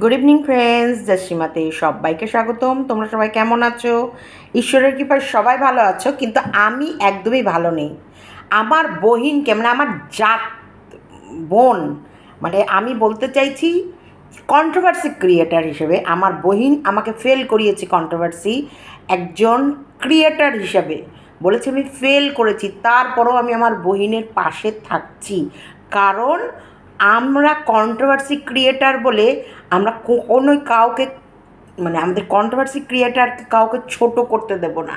Good evening friends জাসিমাতে সবাইকে স্বাগতম। তোমরা সবাই কেমন আছো? ঈশ্বরের কৃপায় সবাই ভালো আছো, কিন্তু আমি একদমই ভালো নেই। আমার বহিনকে মানে আমার জাত, বোন মানে আমি বলতে চাইছি কন্ট্রোভার্সি ক্রিয়েটার হিসেবে, আমার বহিন আমাকে ফেল করিয়েছে কন্ট্রোভার্সি একজন ক্রিয়েটার হিসেবে। বলেছে, আমি ফেল করেছি, তারপরও আমি আমার বহিনের পাশে থাকছি। কারণ আমরা কন্ট্রোভার্সি ক্রিয়েটার বলে আমরা কখনোই কাউকে মানে আমাদের কন্ট্রোভার্সি ক্রিয়েটারকে কাউকে ছোট করতে দেব না।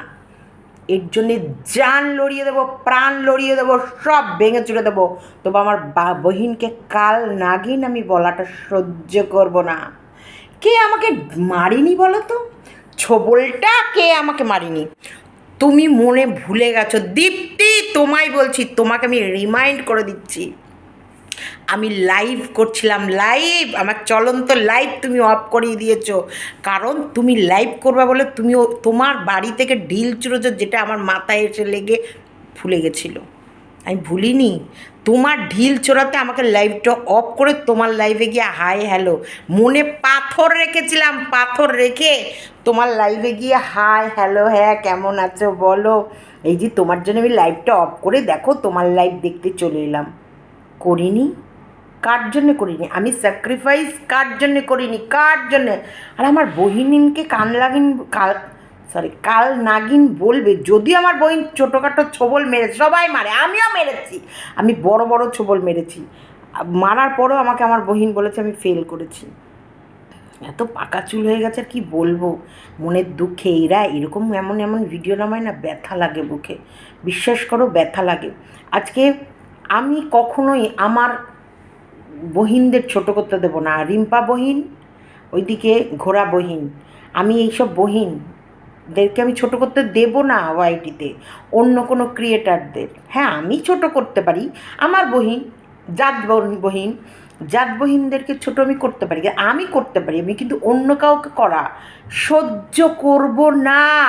এর জন্যে জান লড়িয়ে দেবো, প্রাণ লড়িয়ে দেবো, সব ভেঙে চুড়ে দেবো। তবে আমার বহিনকে কাল নাগিন আমি বলাটা সহ্য করব না। কে আমাকে মারিনি বলো তো? ছোবলটা কে আমাকে মারিনি? তুমি মনে ভুলে গেছো, দীপ্তি তোমায় বলছি, তোমাকে আমি রিমাইন্ড করে দিচ্ছি। আমি লাইভ করছিলাম লাইভ আমার চলন্ত লাইভ তুমি অফ করিয়ে দিয়েছ। কারণ তুমি লাইভ করবে বলে তুমি তোমার বাড়ি থেকে ঢিল চুড়েছো যেটা আমার মাথায় এসে লেগে ফুলে গেছিল। আমি ভুলিনি। তোমার ঢিল চোরাতে আমাকে লাইভটা অফ করে তোমার লাইভে গিয়ে হাই হ্যালো মনে পাথর রেখেছিলাম, পাথর রেখে তোমার লাইভে গিয়ে হাই হ্যালো হ্যাঁ কেমন আছো বলো। এই যে তোমার জন্য আমি লাইভটা অফ করে দেখো, তোমার লাইভ দেখতে চলে এলাম। করিনি? কার জন্যে করিনি? আমি স্যাক্রিফাইস কার জন্যে করিনি? কার জন্যে? আর আমার বহিনীনকে কান লাগিন, কাল সরি কাল নাগিন বলবে, যদি আমার বহিন ছোটোখাটো ছোবল মেরেছে সবাই মারে, আমিও মেরেছি। আমি বড় বড় ছোবল মেরেছি। মারার পরেও আমাকে আমার বহিন বলেছে, আমি ফেল করেছি। এত পাকা চুল হয়ে গেছে কি বলব? মনের দুঃখে এরা এরকম এমন এমন ভিডিও নামায় না, ব্যথা লাগে বুকে বিশ্বাস করো, ব্যথা লাগে। আজকে আমি কখনোই আমার বহিনদের ছোট করতে দেবো না। রিম্পা বহিন, ওইদিকে ঘোড়া বহিন। আমি এইসব বহিনদেরকে আমি ছোট করতে দেব না ওয়াইটিতে, অন্য কোনো ক্রিয়েটারদের। হ্যাঁ আমি ছোট করতে পারি। আমার বহিন, জাত বহ- বহিন, জাত বহিনদেরকে ছোট আমি করতে পারি। আমি করতে পারি, আমি কিন্তু অন্য কাউকে করা সহ্য করব না।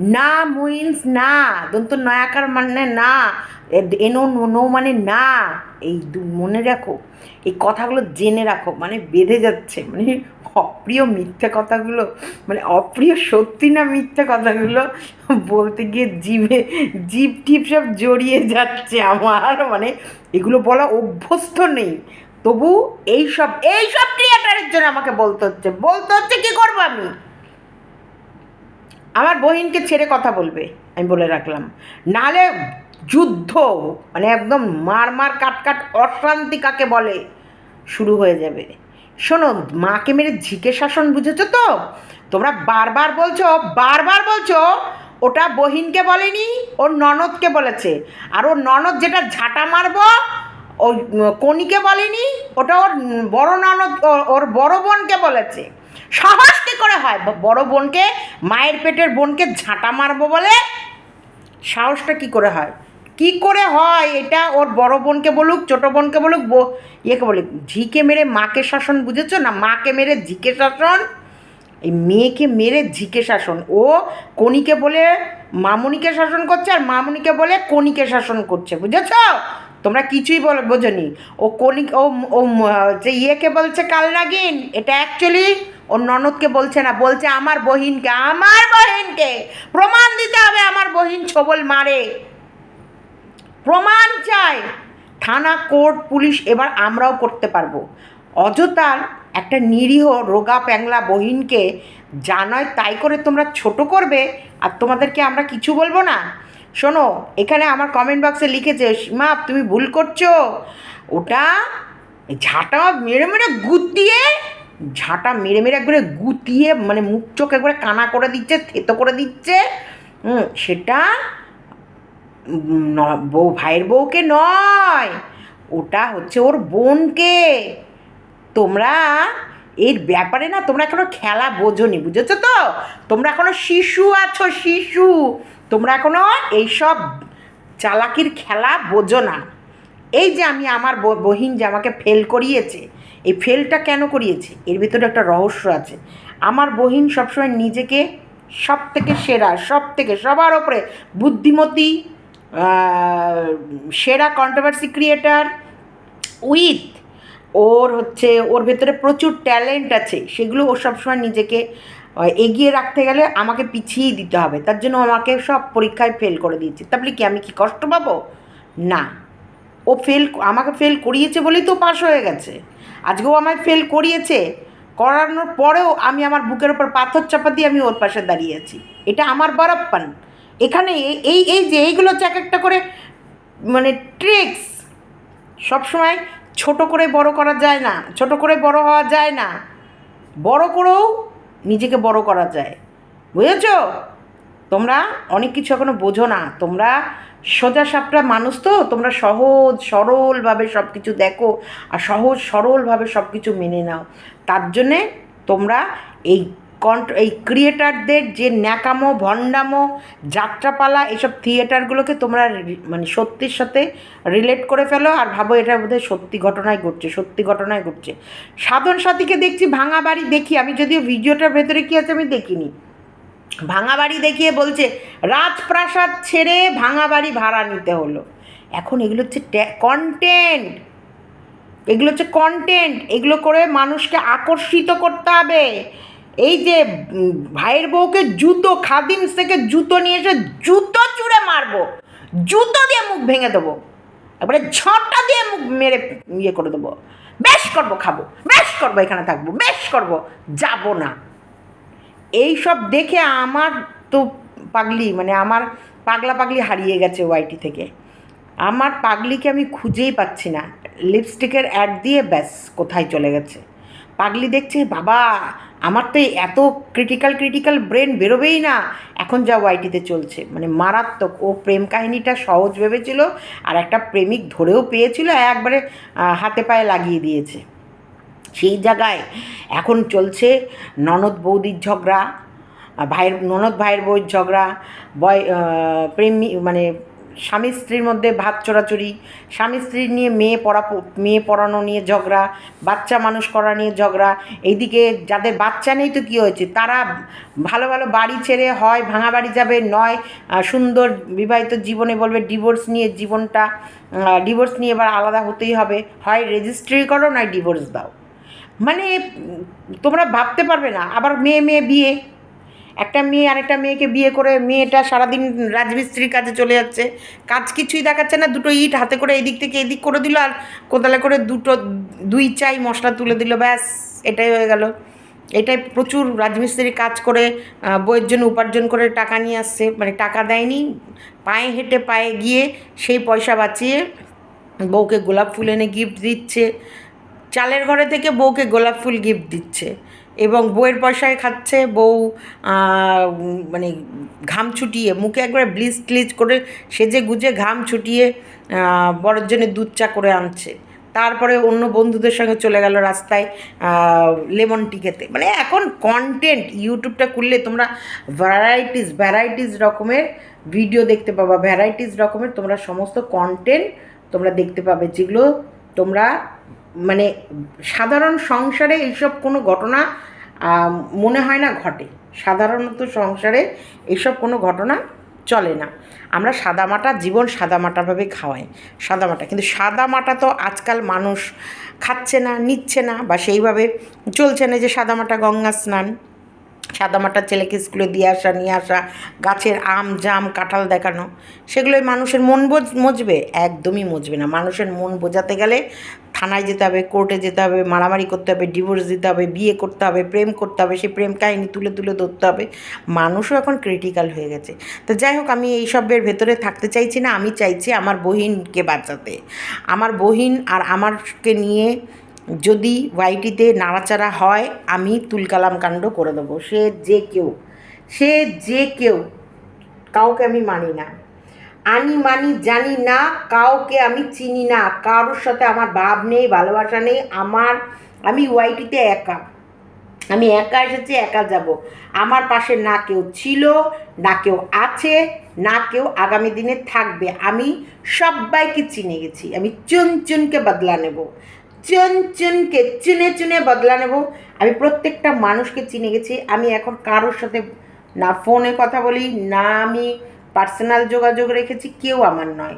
না মুইন্স, না। দন্ত নয়াকার মানে না। এনো, নো মানে না। এই দু- মনে রাখো, এই কথাগুলো জেনে রাখো মানে বেঁধে যাচ্ছে মানে অপ্রিয় মিথ্যা কথাগুলো মানে অপ্রিয় সত্যি না মিথ্যা কথাগুলো বলতে গিয়ে জিভে, জিভ টিপ সব জড়িয়ে যাচ্ছে আমার মানে এগুলো বলা অভ্যস্ত নেই। তবু এইসব এইসব ক্রিয়েটারের জন্য আমাকে বলতে হচ্ছে। বলতে হচ্ছে কী করব আমি? আমার বহিনকে ছেড়ে কথা বলবে, আমি বলে রাখলাম। নালে যুদ্ধ মানে একদম মার মার কাট কাট অশান্তি কাকে বলে, শুরু হয়ে যাবে। শোনো, মাকে মেরে ঝিকে শাসন বুঝেছ তো? তোমরা বারবার বলছো বারবার বলছো, ওটা বহিনকে বলেনি ওর ননদকে বলেছে। আর ওর ননদ যেটা ঝাঁটা মারবো, ওই কনিকে বলেনি, ওটা ওর বড় ননদ ওর বড় বোনকে বলেছে। সাহস কী করে হয়? বড় বোনকে, মায়ের পেটের বোনকে ঝাঁটা মারবো বলে সাহসটা কি করে হয়? কি করে হয়? এটা ওর বড় বোনকে বলুক, ছোট বোনকে বলুক, বো- ইয়েকে বলুক, ঝিকে মেরে মাকে শাসন বুঝেছ না? মাকে মেরে ঝিকে শাসন? এই মেয়েকে মেরে ঝিকে শাসন। ও কনিকে বলে মামুনিকে শাসন করছে আর মামুনিকে বলে কনিকে শাসন করছে, বুঝেছ? তোমরা কিছুই বল বোঝনি। ও কনি ও যে ইয়েকে বলছে কাল নাগিন এটা অ্যাকচুয়ালি ওর ননদকে বলছে না, বলছে আমার বহিনকে আমার বহিনকে, প্রমাণ দিতে হবে আমার বহিন ছবল মারে। প্রমাণ চাই, থানা, কোর্ট, পুলিশ, এবার আমরাও করতে পারব। অযথার একটা নিরীহ রোগা প্যাংলা বহিনকে যা নয় তাই করে তোমরা ছোট করবে, আর তোমাদেরকে আমরা কিছু বলব না। শোনো, এখানে আমার কমেন্ট বক্সে লিখেছে, সীমা, তুমি ভুল করছ। ওটা ঝাঁটা মেরে মেরে গুতিয়ে ঝাঁটা মেরে মেরে একবারে গুতিয়ে মানে মুখ চোখ একবারে কানা করে দিচ্ছে, থেতো করে দিচ্ছে। সেটা বউ, ভাইয়ের বউকে নয়, ওটা হচ্ছে ওর বোনকে। তোমরা এর ব্যাপারে না তোমরা এখনও খেলা বোঝোনি, বুঝেছ তো? তোমরা এখনও শিশু আছো, শিশু। তোমরা এখনও এইসব চালাকির খেলা বোঝো না। এই যে আমি আমার বহিন যে আমাকে ফেল করিয়েছে এই ফেলটা কেন করিয়েছে? এর ভিতরে একটা রহস্য আছে। আমার বহিন সবসময় নিজেকে সব থেকে সেরা সব থেকে সবার ওপরে বুদ্ধিমতী সেরা কন্ট্রোভার্সি ক্রিয়েটার উইথ ওর হচ্ছে, ওর ভেতরে প্রচুর ট্যালেন্ট আছে। সেগুলো ও সবসময় নিজেকে এগিয়ে রাখতে গেলে আমাকে পিছিয়ে দিতে হবে। তার জন্য আমাকে সব পরীক্ষায় ফেল করে দিয়েছে। তাহলে কি, আমি কি কষ্ট পাবো? না। ও ফেল আমাকে ফেল করিয়েছে বলেই তো পাশ হয়ে গেছে। আজকেও আমায় ফেল করিয়েছে। করানোর পরেও আমি আমার বুকের ওপর পাথর চাপা দিয়ে আমি ওর পাশে দাঁড়িয়ে আছি। এটা আমার বরাপ্পান। এখানে এই- এই যে এইগুলো হচ্ছে এক একটা করে মানে ট্রিক্স সবসময় ছোট করে বড় করা যায় না, ছোট করে বড় হওয়া যায় না। বড় করেও নিজেকে বড় করা যায়। বুঝেছ? তোমরা অনেক কিছু এখনও বোঝো না। তোমরা সোজা সাপটা মানুষ তো, তোমরা সহজ সরলভাবে সব কিছু দেখো আর সহজ সরলভাবে সব কিছু মেনে নাও। তার জন্যে তোমরা এই কন্ট, এই ক্রিয়েটারদের যে ন্যাকামো, ভণ্ডামো, যাত্রাপালা এসব থিয়েটারগুলোকে তোমরা মানে সত্যির সাথে রিলেট করে ফেলো আর ভাবো এটা বোধহয় সত্যি ঘটনায় ঘটছে, সত্যি ঘটনায় ঘটছে। সাধন সাথীকে দেখছি, ভাঙা বাড়ি দেখি। আমি যদিও ভিডিওটার ভেতরে কী আছে আমি দেখিনি। ভাঙা বাড়ি দেখিয়ে বলছে, রাজপ্রাসাদ ছেড়ে ভাঙা বাড়ি ভাড়া নিতে হলো। এখন এগুলো হচ্ছে কন্টেন্ট এগুলো হচ্ছে কন্টেন্ট এগুলো করে মানুষকে আকর্ষিত করতে হবে। এই যে ভাইয়ের বউকে জুতো খাদিমস থেকে জুতো নিয়ে এসে জুতো চুড়ে মারবো, জুতো দিয়ে মুখ ভেঙে দেবো, একবারে ঝড়টা দিয়ে মুখ মেরে ইয়ে করে দেবো। বেশ করব, খাব, বেশ করব, এখানে থাকব, বেশ করব, যাব না। এই সব দেখে আমার তো পাগলি মানে আমার পাগলা পাগলি হারিয়ে গেছে ওয়াইটি থেকে। আমার পাগলিকে আমি খুঁজেই পাচ্ছি না। লিপস্টিকের অ্যাড দিয়ে ব্যাস, কোথায় চলে গেছে? পাগলি দেখছে, বাবা, আমার তো এত ক্রিটিক্যাল ক্রিটিক্যাল ব্রেন বেরোবেই না। এখন যা ওয়াইটিতে চলছে। মানে মারাত্মক। ও প্রেম কাহিনীটা সহজ ভেবেছিল আর একটা প্রেমিক ধরেও পেয়েছিল একবারে হাতে পায়ে লাগিয়ে দিয়েছে। সেই জায়গায় এখন চলছে ননদ বৌদির ঝগড়া, ভাইয়ের, ননদ ভাইয়ের বউর ঝগড়া, বয় প্রেমী মানে স্বামী স্ত্রীর মধ্যে ভাত চোরাচুরি, স্বামী স্ত্রী নিয়ে মেয়ে পড়া, মেয়ে পড়ানো নিয়ে ঝগড়া, বাচ্চা মানুষ করা নিয়ে ঝগড়া, এইদিকে যাদের বাচ্চা নেই তো কী হয়েছে? তারা ভালো ভালো বাড়ি ছেড়ে হয়, ভাঙা বাড়ি যাবে, নয় সুন্দর বিবাহিত জীবনে বলবে, ডিভোর্স নিয়ে জীবনটা ডিভোর্স নিয়ে এবার আলাদা হতেই হবে। হয় রেজিস্ট্রি করো, নয় ডিভোর্স দাও। মানে তোমরা ভাবতে পারবে না। আবার মেয়ে মেয়ে, বিয়ে। একটা মেয়ে আরেকটা মেয়েকে বিয়ে করে মেয়েটা সারাদিন রাজমিস্ত্রির কাজে চলে যাচ্ছে। কাজ কিছুই দেখাচ্ছে না, দুটো ইট হাতে করে এদিক থেকে এদিক করে দিল আর কোদালে করে দুটো, দুই চাই মশলা তুলে দিল। ব্যাস, এটাই হয়ে গেল। এটাই প্রচুর রাজমিস্ত্রি কাজ করে বইয়ের জন্য উপার্জন করে টাকা নিয়ে আসছে। মানে টাকা দেয়নি, পায়ে হেঁটে পায়ে গিয়ে সেই পয়সা বাঁচিয়ে বউকে গোলাপ ফুল এনে গিফট দিচ্ছে। চালের ঘরে থেকে বউকে গোলাপ ফুল গিফট দিচ্ছে এবং বউয়ের পয়সায় খাচ্ছে, বউ মানে ঘাম ছুটিয়ে, মুখে একবারে ব্লিচ ট্লিচ করে সেজে গুজে ঘাম ছুটিয়ে বরের জন্য দুধ চা করে আনছে। তারপরে অন্য বন্ধুদের সঙ্গে চলে গেল রাস্তায় লেমন টি খেতে। মানে এখন কন্টেন্ট ইউটিউবটা খুললে তোমরা ভ্যারাইটিস ভ্যারাইটিস রকমের ভিডিও দেখতে পাবা। ভ্যারাইটিস রকমের তোমরা সমস্ত কন্টেন্ট তোমরা দেখতে পাবে, যেগুলো তোমরা মানে সাধারণ সংসারে এইসব কোনো ঘটনা মনে হয় না ঘটে। সাধারণত সংসারে এইসব কোনো ঘটনা চলে না। আমরা সাদামাটা, জীবন সাদামাটাভাবে খাওয়াই। সাদামাটা, কিন্তু সাদামাটা তো আজকাল মানুষ খাচ্ছে না, নিচ্ছে না বা সেইভাবে চলছে না যে সাদামাটা গঙ্গা স্নান। সাদামাটা ছেলেকে স্কুলে দিয়ে আসা, নিয়ে আসা, গাছের আম, জাম, কাঁঠাল দেখানো, সেগুলোই মানুষের মন মজবে? একদমই মজবে না। মানুষের মন বোঝাতে গেলে থানায় যেতে হবে, কোর্টে যেতে হবে, মারামারি করতে হবে, ডিভোর্স দিতে হবে, বিয়ে করতে হবে, প্রেম করতে হবে, সেই প্রেম কাহিনী তুলে তুলে ধরতে হবে। মানুষও এখন ক্রিটিক্যাল হয়ে গেছে। তো যাই হোক, আমি এইসবের ভেতরে থাকতে চাইছি না। আমি চাইছি আমার বহিনকে বাঁচাতে। আমার বহিন আর আমারকে নিয়ে যদি ওয়াইটিতে নাড়াচাড়া হয়, আমি তুলকালাম কাণ্ড করে দেবো। সে যে কেউ, সে যে কেউ, কাউকে আমি মানি না। আনি মানি জানি না, কাউকে আমি চিনি না। কারোর সাথে আমার ভাব নেই, ভালোবাসা নেই, আমার, আমি ওয়াইটিতে একা। আমি একা এসেছি, একা যাব। আমার পাশে না কেউ ছিল, না কেউ আছে, না কেউ আগামী দিনে থাকবে। আমি সবাইকে চিনে গেছি। আমি চুন চুনকে বদলা নেব। চুন চুনকে চুনে চুনে বদলা নেব। আমি প্রত্যেকটা মানুষকে চিনে গেছি। আমি এখন কারোর সাথে না ফোনে কথা বলি, না আমি পার্সোনাল যোগাযোগ রেখেছি, কেউ আমার নয়।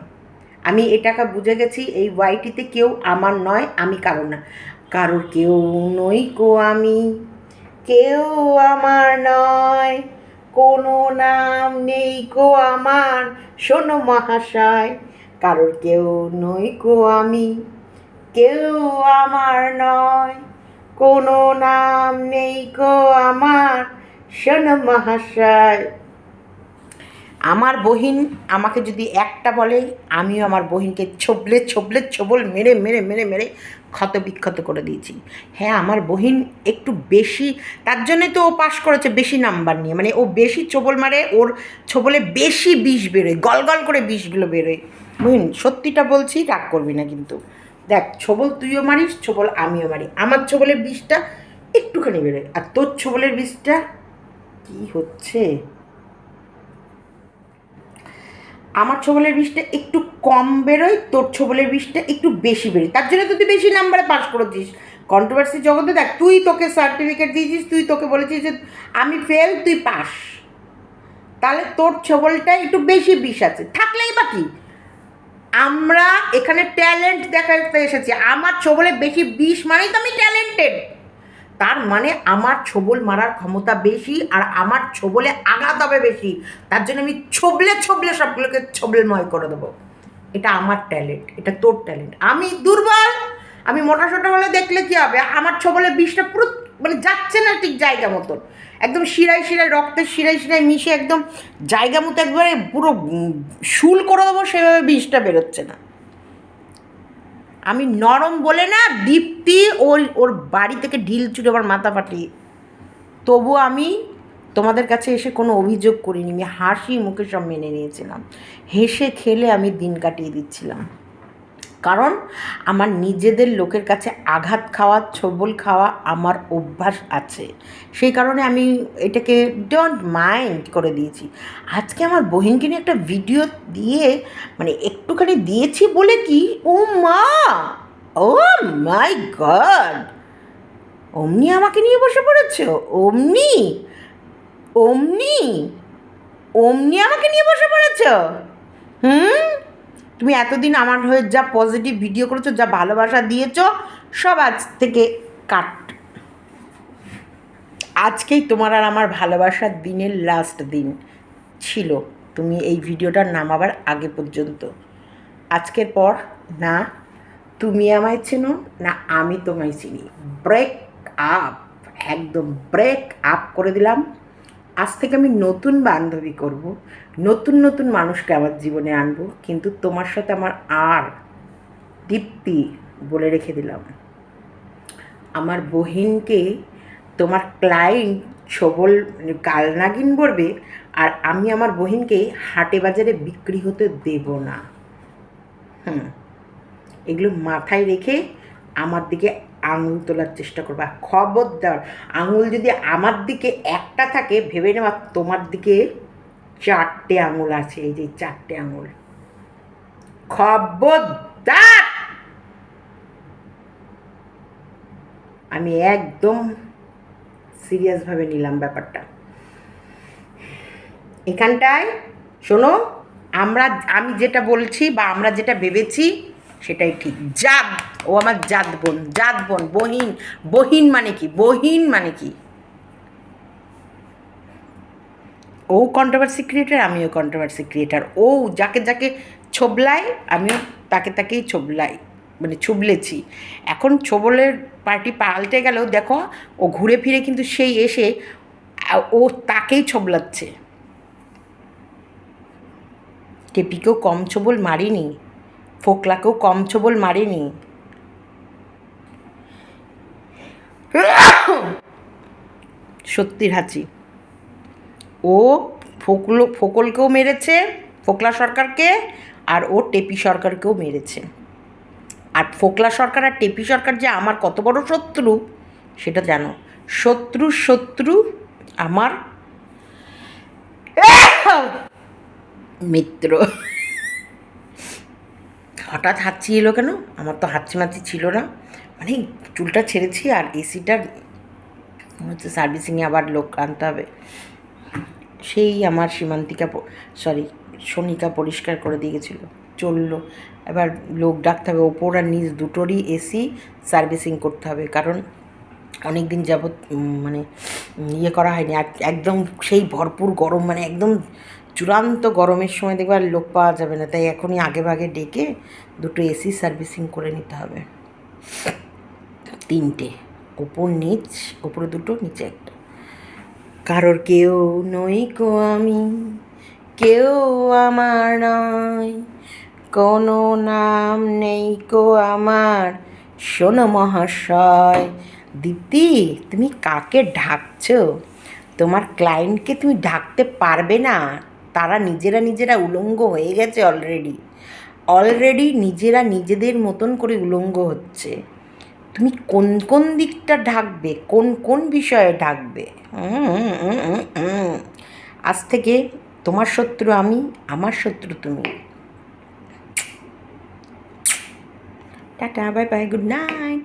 আমি এটাকে বুঝে গেছি, এই ওয়াইটিতে কেউ আমার নয়, আমি কারও না। কারোর কেউ নই কো আমি, কেউ আমার নয়। কোনো নাম নেই কো আমার, শোনো মহাশয়, কারোর কেউ নই কো আমি। কেউ আমার নয়। কোনো নাম নেই কো আমার, শোন মহাশয়। আমার বহিন আমাকে যদি একটা বলে, আমিও আমার বহিনকে ছোবলে ছোবলে ছোবল মেরে মেরে মেরে মেরে ক্ষত বিক্ষত করে দিয়েছি। হ্যাঁ আমার বহিন একটু বেশি, তার জন্যে তো ও পাশ করেছে বেশি নাম্বার নিয়ে। মানে ও বেশি ছোবল মারে, ওর ছোবলে বেশি বিষ বেরোয় গল গল করে বিষগুলো বেরোয়। বহিন, সত্যিটা বলছি, রাগ করবি না কিন্তু। দেখ, ছোবল তুইও মারিস, ছোবল আমিও মারি। আমার ছোবলের বিষটা একটুখানি বেরোয়। আর তোর ছোবলের বিষটা কি হচ্ছে? আমার ছোবলের বিষটা একটু কম বেরোয়, তোর ছোবলের বিষটা একটু বেশি বেরোয়। তার জন্য তো তুই বেশি নাম্বারে পাস করেছিস। কন্ট্রোভার্সি জগতে দেখ, তুই তোকে সার্টিফিকেট দিয়েছিস, তুই তোকে বলেছিস যে আমি ফেল তুই পাস। তাহলে তোর ছোবলটা একটু বেশি বিষ আছে। থাকলেই বা কি? আমরা এখানে ট্যালেন্ট দেখাতে এসেছি। আমার ছোবলে বেশি বিষ মানেই তো আমি ট্যালেন্টেড তার মানে আমার ছোবল মারার ক্ষমতা বেশি আর আমার ছোবলে আঘাত হবে বেশি। তার জন্য আমি ছোবলে ছোবলে সবগুলোকে ছোবলময় করে দেবো। এটা আমার ট্যালেন্ট এটা তোর ট্যালেন্ট আমি দুর্বল, আমি মোটা সোটা হলে দেখলে কি হবে? আমার ছোবলে বিষটা পুরো মানে যাচ্ছে না ঠিক জায়গা মতন। একদম শিরায় শিরায়, রক্তের শিরায় শিরায় মিশে একদম জায়গা মতো একবারে পুরো শুল করে দেবো, সেভাবে বিষটা বেরোচ্ছে না। আমি নরম বলে না, দীপ্তি ওর ওর বাড়ি থেকে ঢিল ছুটে আমার মাথা ফাটিয়ে। তবু আমি তোমাদের কাছে এসে কোনো অভিযোগ করিনি, আমি হাসি মুখে সব মেনে নিয়েছিলাম। হেসে খেলে আমি দিন কাটিয়ে দিচ্ছিলাম। কারণ আমার নিজেদের লোকের কাছে আঘাত খাওয়া, ছবল খাওয়া আমার অভ্যাস আছে। সেই কারণে আমি এটাকে ডোন্ট মাইন্ড করে দিয়েছি। আজকে আমার বহিনকে নিয়ে একটা ভিডিও দিয়ে মানে একটুখানি দিয়েছি বলে কি? ও মা! ও মাই গড অমনি আমাকে নিয়ে বসে পড়েছো? অমনি! অমনি! অমনি আমাকে নিয়ে বসে পড়েছ? হুম? তুমি এতদিন আমার হয়ে যা পজিটিভ ভিডিও করেছ, যা ভালোবাসা দিয়েছ, সব আজ থেকে কাট আজকেই তোমার আর আমার ভালোবাসার দিনের লাস্ট দিন ছিল। তুমি এই ভিডিওটা নামাবার আগে পর্যন্ত। আজকের পর না তুমি আমায় চেনো, না আমি তোমায় চিনি। ব্রেক আপ একদম ব্রেক আপ করে দিলাম। আজ থেকে আমি নতুন বান্ধবী করব, নতুন নতুন মানুষকে আমার জীবনে আনব, কিন্তু তোমার সাথে আমার আর দীপ্তি বলে রেখে দিলাম। আমার বহিনকে তোমার ক্লায়েন্ট ছবল মানে গালনাগিন বলবে আর আমি আমার বহিনকে হাটে বাজারে বিক্রি হতে দেব না। হুম, এগুলো মাথায় রেখে আমার দিকে আঙুল তোলার চেষ্টা করবা। খবরদার, আঙুল যদি আমার দিকে একটা থাকে, ভেবে নেওয়া তোমার দিকে চারটে আঙুল আছে, এই যে চারটে আঙুল। খবরদার! আমি একদম সিরিয়াসভাবে নিলাম ব্যাপারটা। এখানটায় শোনো, আমরা, আমি যেটা বলছি বা আমরা যেটা ভেবেছি সেটাই ঠিক জাত। ও আমার জাত বোন জাত বোন, বহিন। বহিন মানে কি? বহিন মানে কি? ও কন্ট্রোভার্সি ক্রিয়েটার আমিও কন্ট্রোভার্সি ক্রিয়েটার ও যাকে যাকে ছোবলাই আমিও তাকে তাকেই ছোবলাই মানে ছুবলেছি। এখন ছোবলের পার্টি পাল্টে গেলেও দেখো, ও ঘুরে ফিরে কিন্তু সেই এসে ও তাকেই ছোবলাচ্ছে। টেপিকেও কম ছোবল মারিনি। ফোকলাকেও কম ছোবল মারেনি। সত্যির হাঁচি ও ফোকলো ফোকলকেও মেরেছে ফোকলা সরকারকে আর ও টেপি সরকারকেও মেরেছে। আর ফোকলা সরকার আর টেপি সরকার যে আমার কত বড় শত্রু সেটা জানো। শত্রু শত্রু আমার মিত্র। হঠাৎ হাঁচি এলো কেন? আমার তো হাঁচি মাছি ছিল না। মানে চুলটা ছেড়েছি আর এসিটা হচ্ছে সার্ভিসিংয়ে আবার লোক আনতে হবে। সেই আমার সীমান্তিকা সরি সোনিকা পরিষ্কার করে দিয়ে গেছিল। চলল। এবার লোক ডাকতে হবে। ওপর আর নিচ দুটোরই এসি সার্ভিসিং করতে হবে। কারণ অনেক দিন যাবৎ মানে ইয়ে করা হয়নি। আর একদম সেই ভরপুর গরম মানে একদম চূড়ান্ত গরমের সময় দেখবে আর লোক পাওয়া যাবে না। তাই এখনই আগে ভাগে ডেকে দুটো এসি সার্ভিসিং করে নিতে হবে। তিনটে। ওপর নিচ, ওপরে দুটো, নিচে একটা। কারোর কেউ নই কো আমি, কেউ আমার নয় কোনো নাম নেই কো আমার। শোনো মহাশয়, দীপ্তি, তুমি কাকে ঢাকছো তোমার ক্লায়েন্টকে তুমি ঢাকতে পারবে না? তারা নিজেরা নিজেরা উলঙ্গ হয়ে গেছে অলরেডি অলরেডি নিজেরা নিজেদের মতন করে উলঙ্গ হচ্ছে। তুমি কোন কোন দিকটা ঢাকবে? কোন কোন বিষয়ে ঢাকবে। আজ থেকে তোমার শত্রু আমি, আমার শত্রু তুমি। Tata bye bye good night